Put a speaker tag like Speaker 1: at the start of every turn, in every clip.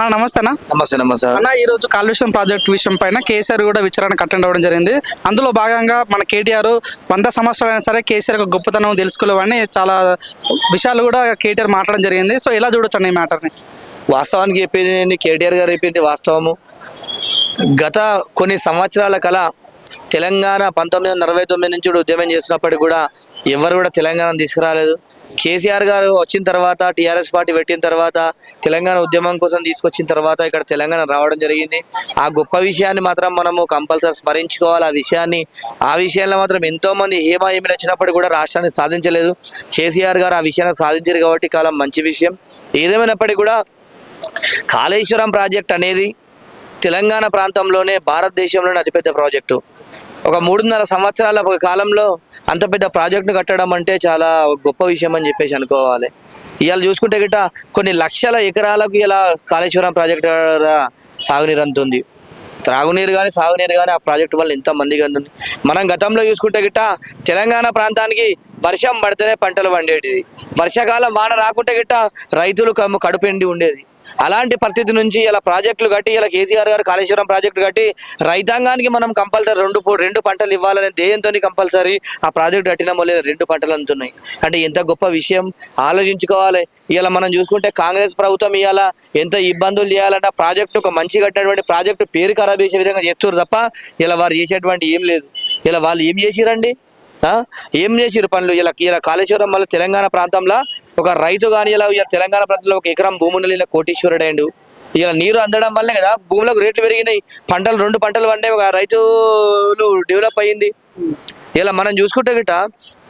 Speaker 1: నమస్తే అన్న
Speaker 2: నమస్తే నమస్తే.
Speaker 1: అన్న ఈ రోజు కాలుష్యం ప్రాజెక్ట్ విషయం పైన కేసీఆర్ కూడా విచారణ అటెండ్ అవ్వడం జరిగింది. అందులో భాగంగా మన కేటీఆర్ వంద సంవత్సరాలైనా సరే కేసీఆర్ యొక్క గొప్పతనం తెలుసుకోలేవని చాలా విషయాలు కూడా కేటీఆర్ మాట్లాడడం జరిగింది. సో ఎలా చూడొచ్చు అన్న ఈ మ్యాటర్ని?
Speaker 2: వాస్తవానికి చెప్పింది కేటీఆర్ గారు చెప్పింది వాస్తవము. గత కొన్ని సంవత్సరాల కల తెలంగాణ పంతొమ్మిది వందల నలభై తొమ్మిది నుంచి ఉద్యమం చేసినప్పటికీ కూడా ఎవరు కూడా తెలంగాణ తీసుకురాలేదు. కేసీఆర్ గారు వచ్చిన తర్వాత టీఆర్ఎస్ పార్టీ పెట్టిన తర్వాత తెలంగాణ ఉద్యమం కోసం తీసుకొచ్చిన తర్వాత ఇక్కడ తెలంగాణ రావడం జరిగింది. ఆ గొప్ప విషయాన్ని మాత్రం మనము కంపల్సరీ స్మరించుకోవాలి. ఆ విషయాన్ని ఆ విషయంలో మాత్రం ఎంతో మంది ఏమా ఏమి వచ్చినప్పటికీ కూడా రాష్ట్రాన్ని సాధించలేదు. కేసీఆర్ గారు ఆ విషయాన్ని సాధించారు కాబట్టి కాలం మంచి విషయం. ఏదేమైనప్పటికీ కూడా కాళేశ్వరం ప్రాజెక్ట్ అనేది తెలంగాణ ప్రాంతంలోనే భారతదేశంలోనే అతిపెద్ద ప్రాజెక్టు. ఒక మూడున్నర సంవత్సరాల ఒక కాలంలో అంత పెద్ద ప్రాజెక్టును కట్టడం అంటే చాలా గొప్ప విషయం అని చెప్పేసి అనుకోవాలి. ఇవాళ చూసుకుంటే గిట్ట కొన్ని లక్షల ఎకరాలకు ఇలా కాళేశ్వరం ప్రాజెక్టు సాగునీరు అందుతుంది త్రాగునీరు కానీ సాగునీరు కానీ ఆ ప్రాజెక్టు వల్ల ఎంత మందిగా ఉంటుంది మనం గతంలో చూసుకుంటే గిట్ట తెలంగాణ ప్రాంతానికి వర్షం పడితేనే పంటలు పండేటిది. వర్షాకాలం వాన రాకుంటే గిట్ట రైతులు కడుపు ఎండి ఉండేది. అలాంటి పరిస్థితి నుంచి ఇలా ప్రాజెక్టులు కట్టి ఇలా కేసీఆర్ గారు కాళేశ్వరం ప్రాజెక్టు కట్టి రైతాంగానికి మనం కంపల్సరీ రెండు రెండు పంటలు ఇవ్వాలనే ధ్యేయంతో కంపల్సరీ ఆ ప్రాజెక్టు కట్టిన లేదా రెండు పంటలు అంటున్నాయి అంటే ఎంత గొప్ప విషయం ఆలోచించుకోవాలి. ఇలా మనం చూసుకుంటే కాంగ్రెస్ ప్రభుత్వం ఇవాళ ఎంత ఇబ్బందులు చేయాలంటే ఆ ప్రాజెక్టు ఒక మంచి కట్టినటువంటి ప్రాజెక్టు పేరు ఖరాబ్ చేసే విధంగా చేస్తారు తప్ప ఇలా వారు చేసేటువంటి ఏం లేదు. ఇలా వాళ్ళు ఏం చేసిరండి? ఏం చేసిరు పనులు? ఇలా ఇలా కాళేశ్వరం వల్ల తెలంగాణ ప్రాంతంలో ఒక రైతు కానీ ఇలా ఇలా తెలంగాణ ప్రాంతంలో ఒక ఎకరం భూములు ఇలా కోటీశ్వరుడు అయ్యిండు. ఇలా నీరు అందడం వల్లే కదా భూములకు రేట్లు పెరిగినాయి. పంటలు రెండు పంటలు పండే ఒక రైతులు డెవలప్ అయ్యింది. ఇలా మనం చూసుకుంటే గిట్ట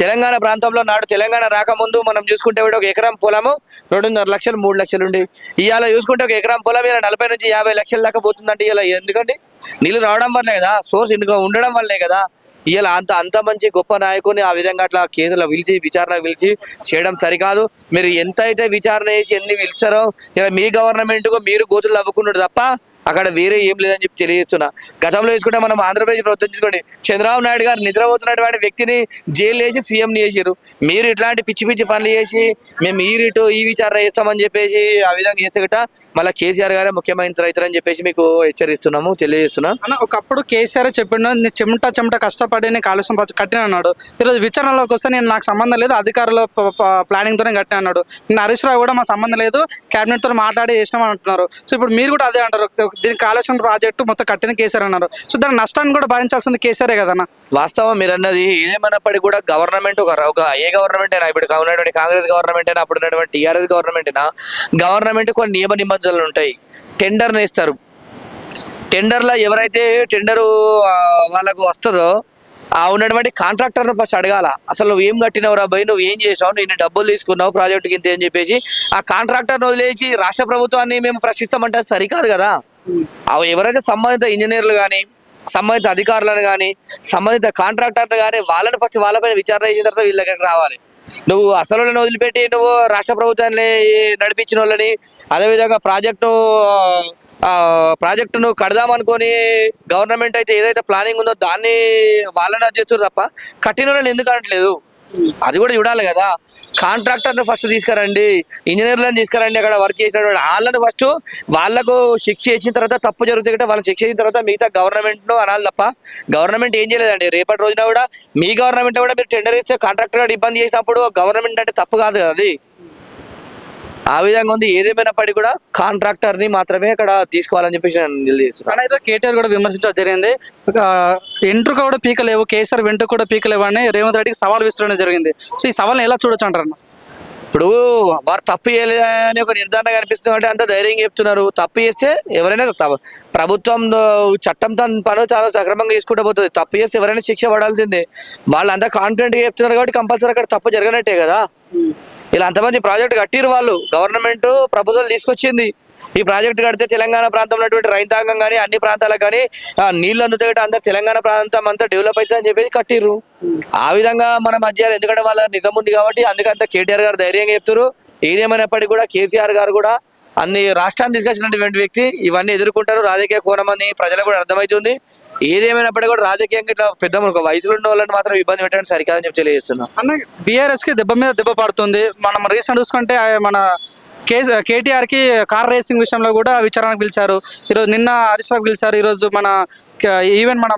Speaker 2: తెలంగాణ ప్రాంతంలో నాడు తెలంగాణ రాకముందు మనం చూసుకుంటే ఒక ఎకరం పొలము రెండున్నర లక్షలు మూడు లక్షలు ఉండి ఇవాళ చూసుకుంటే ఒక ఎకరం పొలం ఇలా నలభై నుంచి యాభై లక్షల దాకా పోతుందంటే ఇలా ఎందుకండి? నీళ్ళు రావడం వల్లే కదా సోర్స్ ఇంకా ఉండడం వల్లే కదా ఇలా అంత అంత మంచి గొప్ప నాయకుని ఆ విధంగా అట్లా కేసులో పిలిచి విచారణ పిలిచి చేయడం సరికాదు. మీరు ఎంత అయితే విచారణ చేసి ఎన్ని పిలిచారో ఇలా మీ గవర్నమెంట్కు మీరు గోతులు అవ్వకుండా తప్ప అక్కడ వేరే ఏం లేదని చెప్పి తెలియజేస్తున్నా. గతంలో చూసుకుంటే మనం ఆంధ్రప్రదేశ్ ప్రభుత్వం చూసుకోండి చంద్రబాబు నాయుడు గారు నిద్రపోతున్నటువంటి వ్యక్తిని జైలు వేసి సీఎంని చేశారు మీరు ఇట్లాంటి పిచ్చి పిచ్చి పనులు చేసి మేము ఈ రీటు ఈ విచారణ చేస్తామని చెప్పేసి ఆ విధంగా చేస్తే గట మళ్ళీ కేసీఆర్ గారే ముఖ్యమంత్రి అవుతారని చెప్పేసి మీకు హెచ్చరిస్తున్నాము తెలియజేస్తున్నాం.
Speaker 1: అన్న ఒకప్పుడు కేసీఆర్ చెప్పిండు నేను చెమట చెమట కష్టపడి నేను కాలుష్యం కట్టిన అన్నాడు. ఈరోజు విచారణలోకి వస్తే నేను నాకు సంబంధం లేదు అధికారుల ప్లానింగ్ తోనే కట్టిన అన్నాడు. నరేష్ హరీష్ రావు కూడా మా సంబంధం లేదు కేబినెట్తో మాట్లాడి చేసినామని అంటున్నారు. సో ఇప్పుడు మీరు కూడా అదే అంటారు దీనికి ఆలోచన ప్రాజెక్టు మొత్తం కట్టిన కేసీఆర్ అన్నారు. సో దాని నష్టాన్ని కూడా భరించాల్సింది కేసీఆరే కదన్నా?
Speaker 2: వాస్తవం మీరు అన్నది ఏదేమన్నప్పటికీ కూడా గవర్నమెంట్ ఒక ఒక ఏ గవర్నమెంట్ అయినా ఇప్పుడు ఉన్నటువంటి కాంగ్రెస్ గవర్నమెంట్ అయినా అప్పుడు ఉన్నటువంటి టీఆర్ఎస్ గవర్నమెంట్ అయినా గవర్నమెంట్ కొన్ని నియమ నిబంధనలు ఉంటాయి. టెండర్ని ఇస్తారు. టెండర్లో ఎవరైతే టెండరు వాళ్ళకు వస్తుందో ఆ ఉన్నటువంటి కాంట్రాక్టర్ను ఫస్ట్ అడగాల. అసలు నువ్వు ఏం కట్టినవురా భయ్? నువ్వు ఏం చేసావు? నేను డబ్బులు తీసుకున్నావు ప్రాజెక్టు కింద అని చెప్పేసి ఆ కాంట్రాక్టర్ను వదిలేసి రాష్ట్ర ప్రభుత్వాన్ని మేము ప్రశ్నిస్తామంటే అది సరికాదు కదా. ఎవరైతే సంబంధిత ఇంజనీర్లు కానీ సంబంధిత అధికారులను కానీ సంబంధిత కాంట్రాక్టర్లు కానీ వాళ్ళని ఫస్ట్ వాళ్ళపైన విచారణ చేసిన తర్వాత వీళ్ళ దగ్గరికి రావాలి. నువ్వు అసలు వదిలిపెట్టి నువ్వు రాష్ట్ర ప్రభుత్వాన్ని నడిపించిన వాళ్ళని అదేవిధంగా ప్రాజెక్టు ప్రాజెక్టును కడదామనుకొని గవర్నమెంట్ అయితే ఏదైతే ప్లానింగ్ ఉందో దాన్ని వాళ్ళని అది చేస్తారు తప్ప కట్టిన వాళ్ళని ఎందుకు అనట్లేదు. అది కూడా చూడాలి కదా. కాంట్రాక్టర్ని ఫస్ట్ తీసుకురండి. ఇంజనీర్లను తీసుకురండి అక్కడ వర్క్ చేసినటువంటి వాళ్ళని ఫస్ట్ వాళ్ళకు శిక్ష ఇచ్చిన తర్వాత తప్పు జరుగుతుంది కదా వాళ్ళకి శిక్ష ఇచ్చిన తర్వాత మిగతా గవర్నమెంట్ అనాలి తప్ప గవర్నమెంట్ ఏం చేయలేదండి. రేపటి రోజున కూడా మీ గవర్నమెంట్ కూడా మీరు టెండర్ ఇస్తే కాంట్రాక్టర్ ఇబ్బంది చేసినప్పుడు గవర్నమెంట్ అంటే తప్పు కాదు కదా అది. ఆ విధంగా ఉంది. ఏదేమైనప్పటికీ కూడా కాంట్రాక్టర్ని మాత్రమే అక్కడ తీసుకోవాలని చెప్పేసి నేను
Speaker 1: నిలదీస్తున్నాను కేటీఆర్ కూడా విమర్శించడం జరిగింది. ఎంట్రు వెంట్రుక కూడా పీకలేవు కేసీఆర్ వెంట్రుక కూడా పీకలేవు అని రేవంత్ రెడ్డికి సవాల్ విసరడం జరిగింది. సో ఈ సవాల్ని ఎలా చూడొచ్చు అంటారన్న?
Speaker 2: ఇప్పుడు వారు తప్పు చేయలేదని ఒక నిర్ధారణ కనిపిస్తుంది అంటే అంత ధైర్యంగా చెప్తున్నారు. తప్పు చేస్తే ఎవరైనా ప్రభుత్వం చట్టం తన పనులు చాలా సక్రమంగా చేసుకుంటూ పోతుంది. తప్పు చేస్తే ఎవరైనా శిక్ష పడాల్సిందే. వాళ్ళు అంతా కాన్ఫిడెంట్గా చెప్తున్నారు కాబట్టి కంపల్సరీ అక్కడ తప్పు జరగనట్టే కదా. ఇలా అంతమంది ప్రాజెక్ట్ కట్టిరు వాళ్ళు. గవర్నమెంట్ ప్రపోజల్ తీసుకొచ్చింది. ఈ ప్రాజెక్ట్ కడితే తెలంగాణ ప్రాంతంలో ఉన్నటువంటి రైతాంగం కానీ అన్ని ప్రాంతాలకు కానీ నీళ్ళు అందుతాయి అందరు తెలంగాణ ప్రాంతం అంతా డెవలప్ అవుతుంది అని చెప్పేసి కట్టిర్రు. ఆ విధంగా మన మధ్యాహ్నం ఎందుకంటే వాళ్ళ నిజం ఉంది కాబట్టి అందుకంతా కేటీఆర్ గారు ధైర్యంగా చెప్తారు ఏదేమైనప్పటికీ కూడా కేసీఆర్ గారు కూడా అన్ని రాష్ట్రాన్ని తీసుకొచ్చినటువంటి వ్యక్తి ఇవన్నీ ఎదుర్కొంటారు. రాజకీయ కోణం అని ప్రజలకు కూడా అర్థమవుతుంది. ఏదేమైనప్పటికీ కూడా రాజకీయంగా ఇట్లా పెద్ద ఒక వయసులో ఉన్న వాళ్ళని మాత్రం ఇబ్బంది పెట్టడం సరికాదని చెప్పి తెలియజేస్తున్నాం.
Speaker 1: అన్న బీఆర్ఎస్కి దెబ్బ మీద దెబ్బ పడుతుంది. మనం రీసెంట్ చూసుకుంటే మన కేసీ కేటీఆర్కి కార్ రేసింగ్ విషయంలో కూడా విచారణకు పిలిచారు. ఈరోజు నిన్న హరీష్ రావు పిలిచారు. ఈరోజు మన ఈవెన్ మన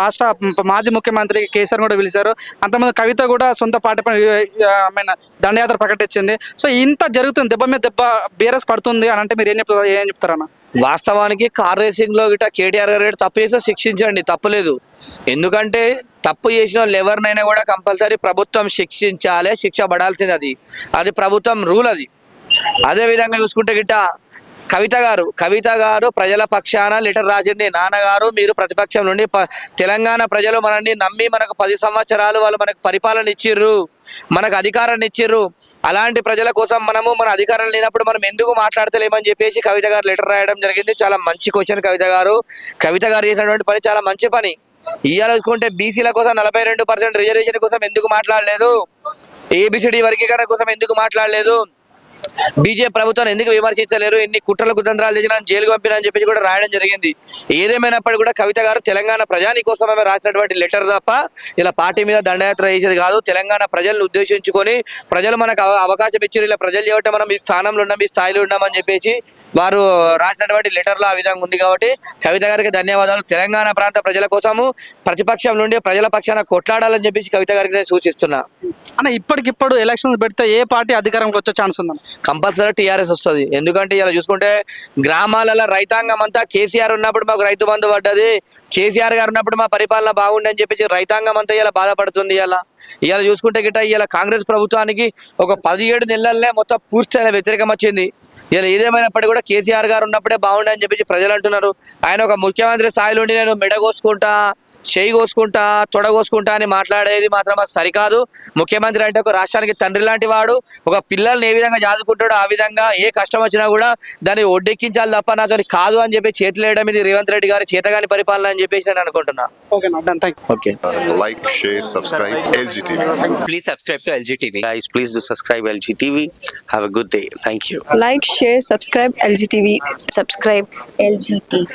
Speaker 1: రాష్ట్ర మాజీ ముఖ్యమంత్రి కేసీఆర్ కూడా పిలిచారు. అంతమంది కవిత కూడా సొంత పార్టీ పైన దండయాత్ర ప్రకటించింది. సో ఇంత జరుగుతుంది దెబ్బ మీద దెబ్బ బీఆర్ఎస్ పడుతుంది అని అంటే మీరు ఏం చెప్తారు ఏం చెప్తారన్న
Speaker 2: వాస్తవానికి కార్ రేసింగ్లో గిట్ట కేటీఆర్ గారు తప్పు చేస్తే శిక్షించండి తప్పలేదు. ఎందుకంటే తప్పు చేసిన వాళ్ళు ఎవరినైనా కూడా కంపల్సరీ ప్రభుత్వం శిక్షించాలి శిక్ష పడాల్సింది అది. అది ప్రభుత్వం రూల్ అది. అదే విధంగా చూసుకుంటే గిట్ట కవిత గారు కవిత గారు ప్రజల పక్షాన లెటర్ రాసింది నాన్నగారు మీరు ప్రతిపక్షం నుండి ప- తెలంగాణ ప్రజలు మనల్ని నమ్మి మనకు పది సంవత్సరాలు వాళ్ళు మనకు పరిపాలన ఇచ్చిర్రు మనకు అధికారాన్ని ఇచ్చిర్రు. అలాంటి ప్రజల కోసం మనము మన అధికారం లేనప్పుడు మనం ఎందుకు మాట్లాడతలేమని చెప్పేసి కవిత గారు లెటర్ రాయడం జరిగింది. చాలా మంచి క్వశ్చన్ కవిత గారు. కవిత గారు చేసినటువంటి పని చాలా మంచి పని. ఇవాళ చూసుకుంటే బీసీల కోసం నలభై రెండు పర్సెంట్ రిజర్వేషన్ కోసం ఎందుకు మాట్లాడలేదు? ఏబిసిడి వర్గీకరణ కోసం ఎందుకు మాట్లాడలేదు? బీజేపీ ప్రభుత్వాన్ని ఎందుకు విమర్శించలేరు? ఎన్ని కుట్రలు కుతంత్రాలు చేసినా జైలుకు పంపినా అని చెప్పి కూడా రాయడం జరిగింది. ఏదేమైనప్పటికీ కూడా కవిత గారు తెలంగాణ ప్రజాని కోసం ఆమె రాసినటువంటి లెటర్ తప్ప ఇలా పార్టీ మీద దండయాత్ర చేసేది కాదు. తెలంగాణ ప్రజలను ఉద్దేశించుకొని ప్రజలు మనకు అవ- అవకాశం ఇచ్చారు. ఇలా ప్రజలు చేయటం మనం ఈ స్థానంలో ఉన్నాం ఈ స్థాయిలో ఉన్నామని చెప్పేసి వారు రాసినటువంటి లెటర్లో ఆ విధంగా ఉంది కాబట్టి కవిత గారికి ధన్యవాదాలు. తెలంగాణ ప్రాంత ప్రజల కోసము ప్రతిపక్షం నుండి ప్రజల పక్షాన కొట్లాడాలని చెప్పేసి కవిత గారికి నేను సూచిస్తున్నా.
Speaker 1: అన్న ఇప్పటికిప్పుడు ఎలక్షన్స్ పెడితే ఏ పార్టీ అధికారంకి వచ్చే ఛాన్స్ ఉందన్న?
Speaker 2: కంపల్సరీ టీఆర్ఎస్ వస్తుంది. ఎందుకంటే ఇలా చూసుకుంటే గ్రామాలలో రైతాంగం అంతా కేసీఆర్ ఉన్నప్పుడు మాకు రైతు బంధు పడ్డది. కేసీఆర్ గారు ఉన్నప్పుడు మా పరిపాలన బాగుంది అని చెప్పేసి రైతాంగం అంతా ఇలా బాధపడుతుంది ఇలా. ఇలా చూసుకుంటే గిట్ట ఇలా కాంగ్రెస్ ప్రభుత్వానికి ఒక పదిహేడు నెలలనే మొత్తం పూర్తి వ్యతిరేకం వచ్చింది. ఇలా ఏదేమైనప్పటికీ కూడా కేసీఆర్ గారు ఉన్నప్పుడే బాగుండే అని చెప్పేసి ప్రజలు అంటున్నారు ఆయన ఒక ముఖ్యమంత్రి స్థాయిలో ఉండి నేను మెడగోసుకుంటా చేయి కోసుకుంటా తొడ కోసుకుంటా అని మాట్లాడేది మాత్రం అది సరికాదు ముఖ్యమంత్రి అంటే ఒక రాష్ట్రానికి తండ్రి లాంటి వాడు ఒక పిల్లల్ని ఏ విధంగా చదువుకుంటాడో ఆ విధంగా ఏ కష్టం వచ్చినా కూడా దాన్ని ఒడ్డెక్కించాలి తప్ప నాతో కాదు అని చెప్పి చేతులు వేయడం ఇది రేవంత్ రెడ్డి గారి చేతగాని పరిపాలన అని చెప్పేసి నేను అనుకుంటున్నా
Speaker 1: okay
Speaker 3: TV. Have a good day. Thank you.
Speaker 4: like, share, subscribe LGTV.
Speaker 5: subscribe LGT.